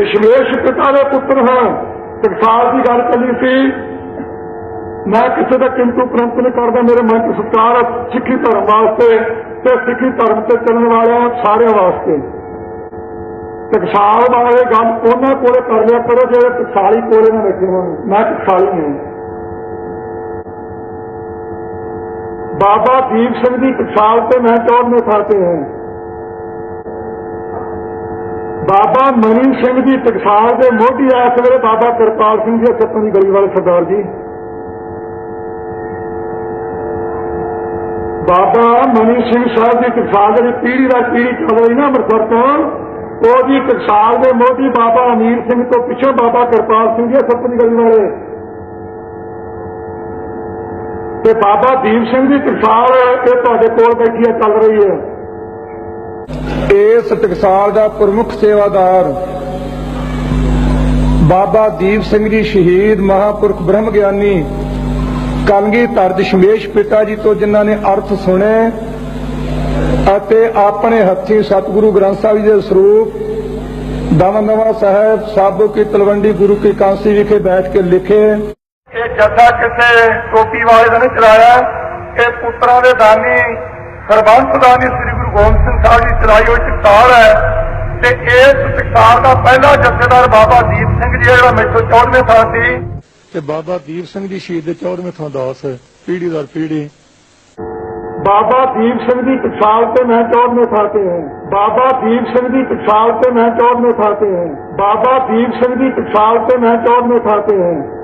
ਦਸ਼ਮੇਸ਼ ਪਿਤਾ ਦੇ ਪੁੱਤਰ ਹਾਂ ਟਕਸਾਲ ਦੀ ਗੱਲ ਚੱਲੀ ਸੀ। ਮੈਂ ਕਿਸੇ ਦਾ ਕਿੰਤੂ ਪ੍ਰੰਤ ਨਹੀਂ ਕਰਦਾ। ਮੇਰੇ ਮਨ ਚ ਸਤਿਕਾਰ ਸਿੱਖੀ ਧਰਮ ਵਾਸਤੇ ਤੇ ਸਿੱਖੀ ਧਰਮ ਤੇ ਚੱਲਣ ਵਾਲਿਆਂ ਸਾਰਿਆਂ ਵਾਸਤੇ। ਟਕਸਾਲ ਵਾਲੇ ਗੱਲ ਉਹਨਾਂ ਕੋਲੇ ਕਰ ਲਿਆ ਕਰੋ ਜਿਹੜੇ ਟਕਸਾਲੀ ਕੋਲੇ ਨਾ ਬੈਠੇ ਹੋਣ। ਮੈਂ ਟਕਸਾਲੀ ਹਾਂ। ਬਾਬਾ ਦੀਪ ਸਿੰਘ ਦੀ ਟਕਸਾਲ ਤੇ ਮੈਂ ਚੌਦਵੇਂ ਨੇ ਤੇ ਹਾਂ। ਬਾਬਾ ਮਨੀ ਸਿੰਘ ਦੀ ਟਕਸਾਲ ਦੇ ਮੋਢੀ ਇਸ ਵੇਲੇ ਬਾਬਾ ਕਿਰਪਾਲ ਸਿੰਘ ਜੀ ਸੱਤੋਂ ਦੀ ਗਲੀ ਵਾਲੇ ਸਰਦਾਰ ਜੀ। ਬਾਬਾ ਮਨੀ ਸਿੰਘ ਸਾਹਿਬ ਦੀ ਟਕਸਾਲ ਜਿਹੜੀ ਪੀੜੀ ਦਾ ਪੀੜੀ ਚੱਲ ਰਹੀ ਨਾ ਅੰਮ੍ਰਿਤਸਰ ਤੋਂ ਉਹਦੀ ਟਕਸਾਲ ਦੇ ਮੋਢੀ ਬਾਬਾ ਅਮੀਰ ਸਿੰਘ ਤੋਂ ਪਿੱਛੇ ਬਾਬਾ ਕਿਰਪਾਲ ਸਿੰਘ ਜੀ ਸੱਤੋਂ ਦੀ ਗਲੀ ਵਾਲੇ। ਤੇ ਬਾਬਾ ਦੀਪ ਸਿੰਘ ਦੀ ਟਕਸਾਲ ਇਹ ਤੁਹਾਡੇ ਕੋਲ ਬੈਠੀ ਹੈ, ਚੱਲ ਰਹੀ ਹੈ। ਇਸ ਟਕਸਾਲ ਦਾ ਪ੍ਰਮੁੱਖ ਸੇਵਾਦਾਰ ਬਾਬਾ ਦੀਪ ਸਿੰਘ ਜੀ ਸ਼ਹੀਦ ਮਹਾਪੁਰਖ ਬ੍ਰਹਮ ਗਿਆਨੀ ਕਲਗੀ ਧਰ ਦਸ਼ਮੇਸ਼ ਪਿਤਾ ਜੀ ਤੋਂ ਜਿਨ੍ਹਾਂ ਨੇ ਅਰਥ ਸੁਣੇ ਅਤੇ ਆਪਣੇ ਹੱਥੀਂ ਸਤਿਗੁਰੂ ਗ੍ਰੰਥ ਸਾਹਿਬ ਜੀ ਦੇ ਸਰੂਪ ਦਮਦਮਾ ਸਾਹਿਬ, ਸਾਬੋ ਕੀ ਤਲਵੰਡੀ, ਗੁਰੂ ਕੀ ਕਾਂਸੀ ਵਿਖੇ ਬੈਠ ਕੇ ਲਿਖੇ। ਇਹ ਜੱਥਾ ਕਿਸੇ ਟੋਪੀ ਵਾਲੇ ਦਾ ਚਲਾਇਆ। ਇਹ ਪੁੱਤਰਾਂ ਦੇ ਦਾਨੀ, ਸਰਬੰਸ ਦਾਨੀ ਗੋਬਿੰਦ ਸਿੰਘ ਸਾਹਿਬ ਜੀ ਚਲਾਈ ਹੋਈ ਟਕਸਾਲ ਹੈ ਤੇ ਇਸ ਟਕਸਾਲ ਦਾ ਪਹਿਲਾ ਜਥੇਦਾਰ ਬਾਬਾ ਦੀਪ ਸਿੰਘ ਜੀ ਜਿਹੜਾ ਮੈਥੋਂ 14ਵੇਂ ਥਾਂ ਸੀ। ਤੇ ਬਾਬਾ ਦੀਪ ਸਿੰਘ ਜੀ ਸ਼ਹੀਦ ਦੇ 14ਵੇਂ ਥਾਂ ਦਾਸ ਪੀੜੀ ਦਰ ਪੀੜੀ। ਬਾਬਾ ਦੀਪ ਸਿੰਘ ਦੀ ਟਕਸਾਲ ਤੇ ਮੈਂ 14ਵੇਂ ਥਾਂ ਤੇ ਹਾਂ। ਬਾਬਾ ਦੀਪ ਸਿੰਘ ਦੀ ਟਕਸਾਲ ਤੇ ਮੈਂ 14ਵੇਂ ਥਾਂ ਤੇ ਹਾਂ। ਬਾਬਾ ਦੀਪ ਸਿੰਘ ਦੀ ਟਕਸਾਲ ਤੇ ਮੈਂ 14ਵੇਂ ਥਾਂ ਤੇ ਹਾਂ।